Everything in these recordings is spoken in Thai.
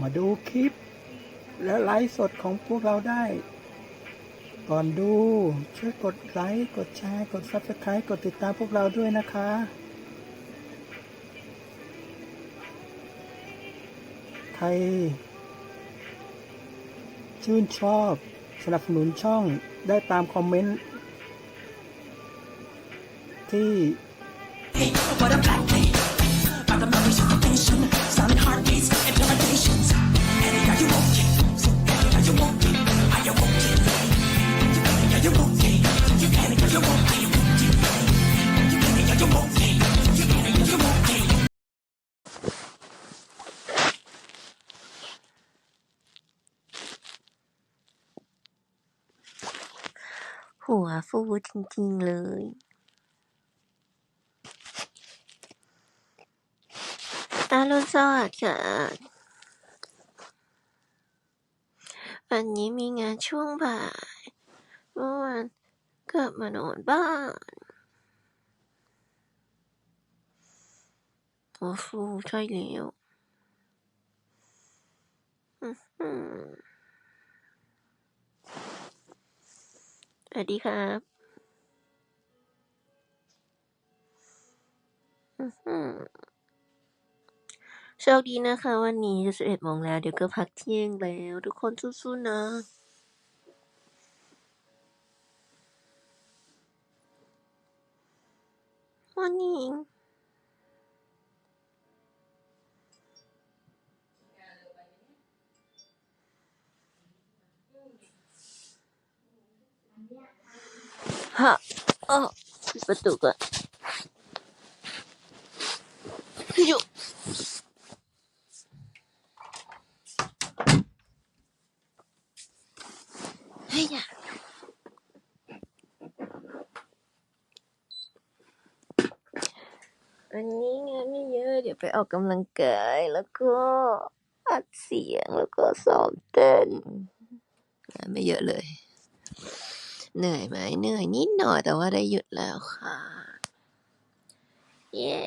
มาดูคลิป และไลฟ์สดของพวกเราได้ ก่อนดูช่วยกดไลค์กดแชร์ กด Subscribe กดติดตามพวกเราด้วยนะคะ ใคร ชื่นชอบสนับสนุนช่องได้ตามคอมเมนต์ ที่ หัวฟูจริง ๆ เลย อรุณสวัสดิ์ค่ะ วันนี้มีงานช่วงบ่าย เมื่อวานกลับมานอนบ้านหัวฟูใช่แล้วอื้อหือสวัสดีครับอื้อหือ โชคดีนะคะ วันนี้จะสิบเอ็ดโมงแล้ว เดี๋ยวก็พักเที่ยงแล้ว ทุกคนสู้ๆนะวันนี้ฮะอ้อปิดประตูก่อนอยู่เฮ้ยอะวันนี้งานไม่เย อะเดี๋ยวไปออกกำลังกาย แล้วก็อัดเสียง แล้วก็ซ้อมเต้น งานไม่เยอะเลย เหนื่อยไหมเหนื่อยนิดหน่อยแต่ว่าได้หยุดแล้วค่ะ เย้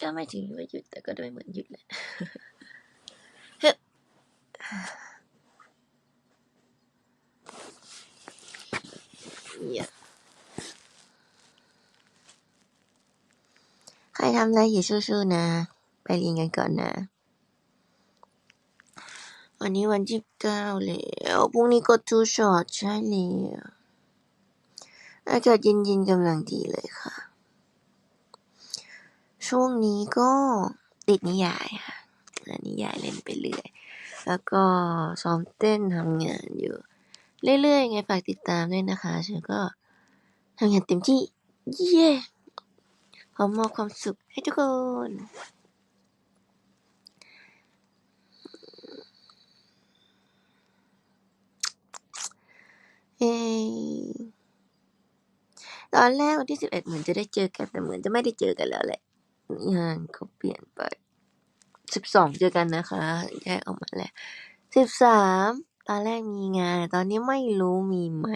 ก็ไม่ถึงว่าหยุดแต่ก็ด้วยเหมือนหยุดแหละเฮ้ยอย่า ใครทำอะไรอยู่สู้ๆนะ ไปเรียนกันก่อนนะ วันนี้วันที่เก้าแล้วพรุ่งนี้ก็ทูช็อตใช่แล้วอากาศเย็นๆกำลังดีเลยค่ะ ช่วงนี้ก็ติดนิยายค่ะนิยายเล่นไปเรื่อย แล้วก็ซ้อมเต้นทำงานอยู่ เรื่อยๆไงฝากติดตามด้วยนะคะฉันก็ทำงานเต็มที่ เย้ ขอมอบความสุขให้ทุกคน เอ้ตอนแรกวันที่สิบเอ็ดเหมือนจะได้เจอกันแต่เหมือนจะไม่ได้เจอกันแล้วแหละงานเขาเปลี่ยนไปสิบสองเจอกันนะคะ แยกออกมาแล้วสิบสามตอนแรกมีงาน ตอนนี้ไม่รู้มีไหม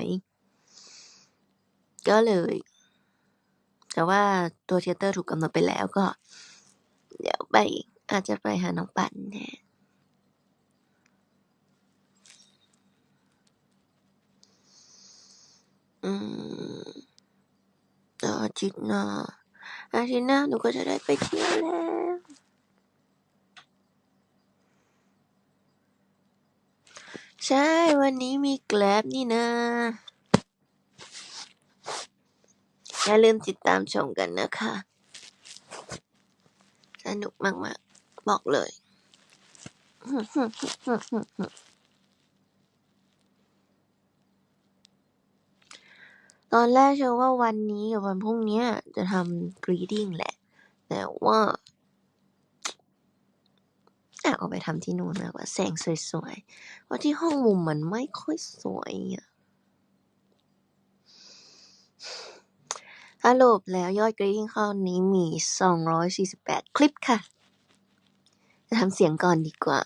ก็เลย แต่ว่าตัวเทเตอร์ถูกกำหนดไปแล้วก็ เดี๋ยวไปอาจจะไปหาน้องปันแทนอืมอาทิตย์หน้าอาทิตย์หน้าหนูก็จะได้ไปเที่ยวแล้ว ใช่วันนี้มีแกลบนี่นะ อย่าลืมติดตามชมกันนะคะ สนุกมาก ๆ บอกเลย ตอนแรกเชื่อว่าวันนี้กับวันพรุ่งนี้จะทำ greeting แหละ แต่ว่าอยากเอาไปทำที่นู่นมากกว่าแสงสวยๆ เพราะที่ห้องมุมมันไม่ค่อยสวยอะ สรุปแล้วยอด greeting คราวนี้มี 248 คลิปค่ะ จะทำเสียงก่อนดีกว่า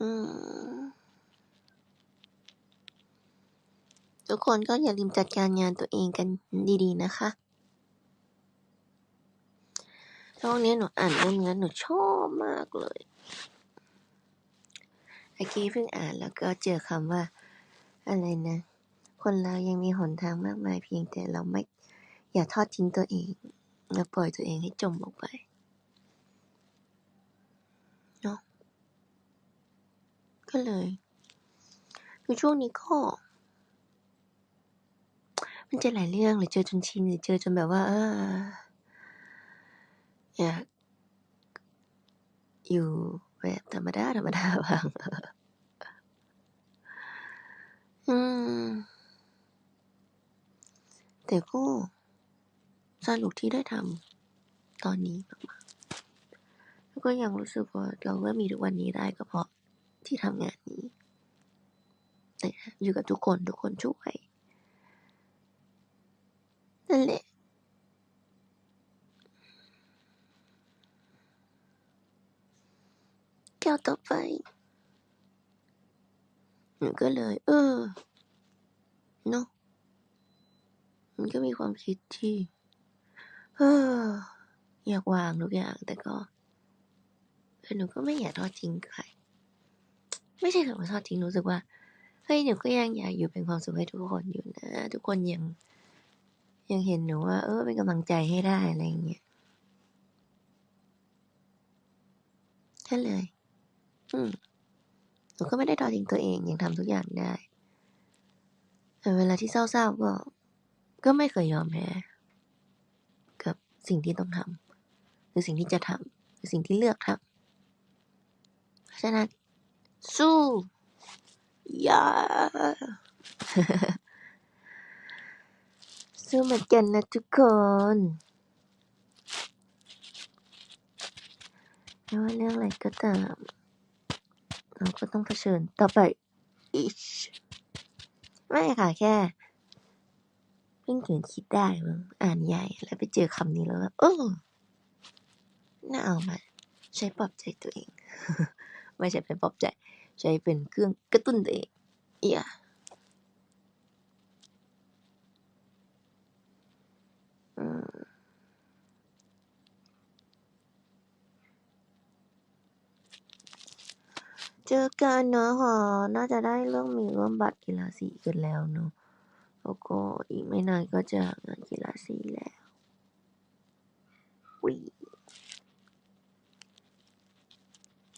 อืมทุกคนก็อย่าลืมจัดการงานตัวเองกันดีๆนะคะ ช่วงนี้หนูอ่านเรื่องนี้หนูชอบมากเลยเมื่อกี้เพิ่งอ่านแล้วก็เจอคำว่า อะไรนะ คนเรายังมีหนทางมากมายเพียงแต่เราไม่อย่าทอดทิ้งตัวเอง และปล่อยตัวเองให้จมลงไปเนาะก็เลยคือช่วงนี้ก็ มันจะหลายเรื่องหรือเจอจนชินหรือเจอจนแบบว่าเอออยากอยู่แบบธรรมดาธรรมดาบ้าง อืม แต่ก็สนุกที่ได้ทำตอนนี้มากๆแล้วก็ยังรู้สึกว่าเราก็มีทุกวันนี้ได้ก็เพราะที่ทำงานนี้แต่อยู่กับทุกคนทุกคนช่วยนั่นแหละแก้วต่อไป หนูก็เลย เออเนาะมันก็มีความคิดที่ เออ อยากวางทุกอย่างแต่ก็แต่หนูก็ไม่อยากทอดทิ้งใคร ไม่ใช่คำว่าทอดทิ้งรู้สึกว่าเฮ้ยหนูก็ยังอยากอยู่เป็นความสุขให้ทุกคนอยู่นะ ทุกคนยัง ยังเห็นหนูว่า เออ เป็นกำลังใจให้ได้อะไรอย่างเงี้ยแค่เลย อืม หนูก็ไม่ได้ทอดทิ้งตัวเองยังทำทุกอย่างได้แต่เวลาที่เศร้าๆก็ ก็ไม่เคยยอมแพ้กับสิ่งที่ต้องทำหรือสิ่งที่จะทำหรือสิ่งที่เลือกทำเพราะฉะนั้นสู้ย่าสู้เหมือนกันนะทุกคนไม่ว่าเรื่องอะไรก็ตาม เราก็ต้องเผชิญต่อไปอีชไม่ค่ะแค่เพิ่งถึงคิดได้มั้งอ่านนิยายแล้วไปเจอคำนี้แล้วแบบเออน่าเอามา ใช้ปลอบใจตัวเอง ไม่ใช่เป็นปลอบใจ ใช้เป็นเครื่องกระตุ้นตัวเองอย่าอืม เจอกันเนอะค่ะน่าจะได้เรื่องมีร่วมบัตรกีฬาสีกันแล้วเนอะแล้วก็อีกไม่นานก็จะงานกีฬาสีแล้ววิ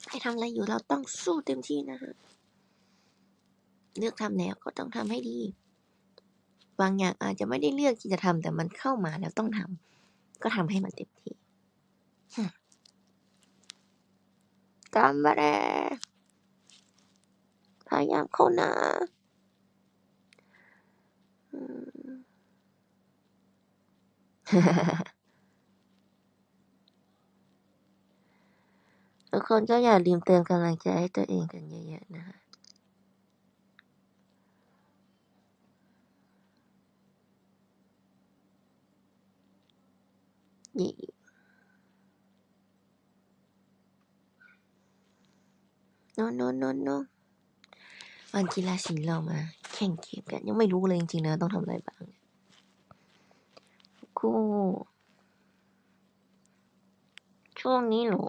ให้ทำอะไรอยู่เราต้องสู้เต็มที่นะฮะเลือกทำแล้วก็ต้องทำให้ดี บางอย่างอาจจะไม่ได้เลือกที่จะทำแต่มันเข้ามาแล้วต้องทำก็ทำให้มันเต็มที่ฮึกำบะแร พยายามเข้านะอืมทุกคนก็อย่าลืมเติมกำลังใจให้ตัวเองกันเยอะๆนะคะนี่โนโนโนโน วันกีฬาสีเรามา แข่งเกมกันยังไม่รู้เลยจริงๆนะต้องทำอะไรบ้างกูช่วงนี้หรอ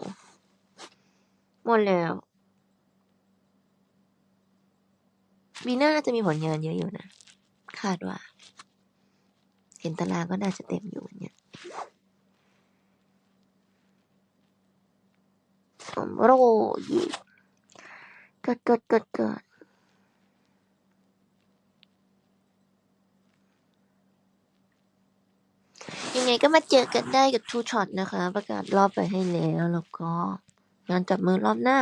หมดแล้วปีน่าจะมีผลงานเยอะอยู่นะ คาดว่า เห็นตารางก็น่าจะเต็มอยู่เนี่ยสมโรยกดกดกดกด ยังไงก็มาเจอกันได้กับทูช็อตนะคะ ประกาศรอบไปให้แล้วแล้วก็งานจับมือรอบหน้า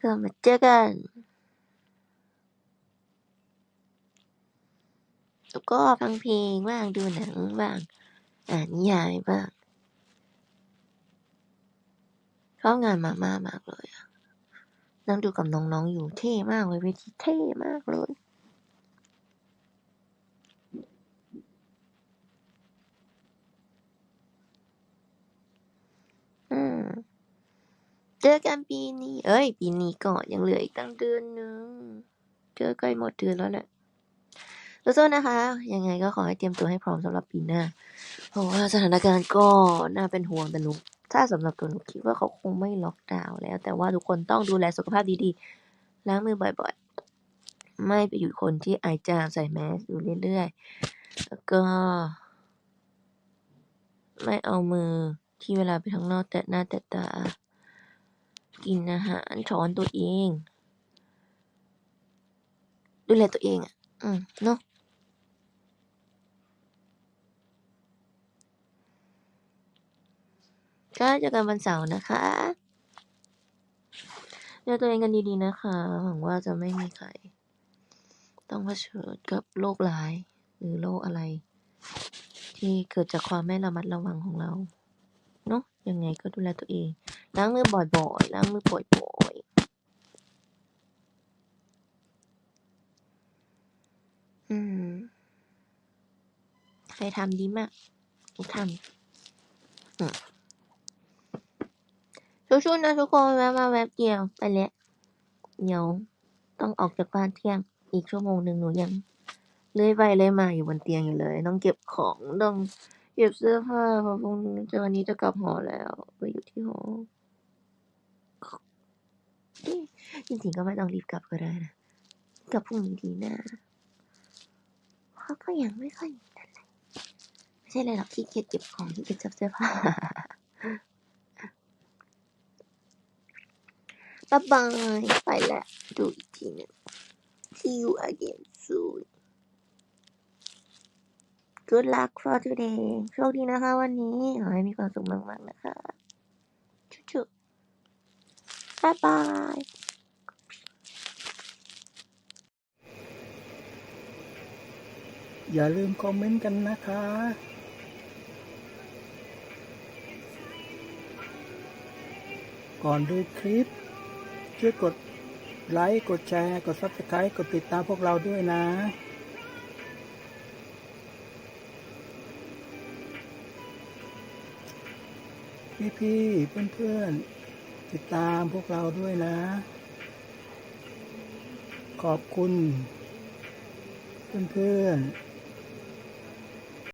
ก็มาเจอกันแล้วก็ฟังเพลงบ้างดูหนังบ้างอ่านนิยายบ้างชอบงานมาม่ามากเลยนั่งดูกับน้องๆอยู่เท่มากเลยเวทีเท่มากเลย อืม เจอกันปีนี้ เอ้ย ปีนี้ก่อนยังเหลืออีกตั้งเดือนนึง เจอใกล้หมดเดือนแล้วแหละสู้ๆนะคะ ยังไงก็ขอให้เตรียมตัวให้พร้อมสำหรับปีหน้า เพราะว่าสถานการณ์ก็น่าเป็นห่วงแต่หนูถ้าสำหรับตัวหนูคิดว่าเขาคงไม่ล็อกดาวน์แล้ว แต่ว่าทุกคนต้องดูแลสุขภาพดีๆ ล้างมือบ่อยๆ ไม่ไปอยู่คนที่ไอจามใส่แมสอยู่เรื่อยๆ แล้วก็ ไม่เอามือที่เวลาไปข้างนอกแตะหน้าแตะตา กินอาหารช้อนตัวเอง ดูแลตัวเองอะ อืมเนาะก็เจอกันวันเสาร์นะคะดูแลตัวเองกันดีๆนะคะ หวังว่าจะไม่มีใคร ต้องเผชิญกับโรคร้าย หรือโรคอะไร ที่เกิดจากความไม่ระมัดระวังของเรา เนาะยังไงก็ดูแลตัวเอง ล้างมือบ่อยๆล้างมือบ่อยๆอืมใครทำดีมากหนูทำอืมสู้ๆนะทุกคนแวะมาแวบเดียวไปแล้วเดี๋ยวต้องออกจากบ้านเที่ยงอีกชั่วโมงหนึ่งหนูยังเลื่อยไปเลื่อยมาอยู่บนเตียงอยู่เลย ต้องเก็บของต้องเก็บเสื้อผ้าเพราะพรุ่งนี้จะวันนี้จะกลับหอแล้ว ไปอยู่ที่หอเอ๊ะ จริงๆก็ไม่ต้องรีบกลับก็ได้นะกลับพรุ่งนี้ดีนะเพราก็ยังไม่ค่อยมีอะไรไม่ใช่เลยหรอกที่เกียจเก็บของที่เกียจจับเสื้อผ้าบ๊ายบายไปแล้วดูอีกทีหนึง see you again soon good luck for today โชคดีนะคะวันนี้ ขอให้มีความสุขมากๆนะคะ ชุบๆบ๊ายบาย อย่าลืมคอมเมนต์กันนะคะก่อนดูคลิป ช่วยกดไลค์ กดแชร์ กด Subscribe กดติดตามพวกเราด้วยนะ พี่ๆเพื่อนๆติดตามพวกเราด้วยนะ ขอบคุณ เพื่อนๆ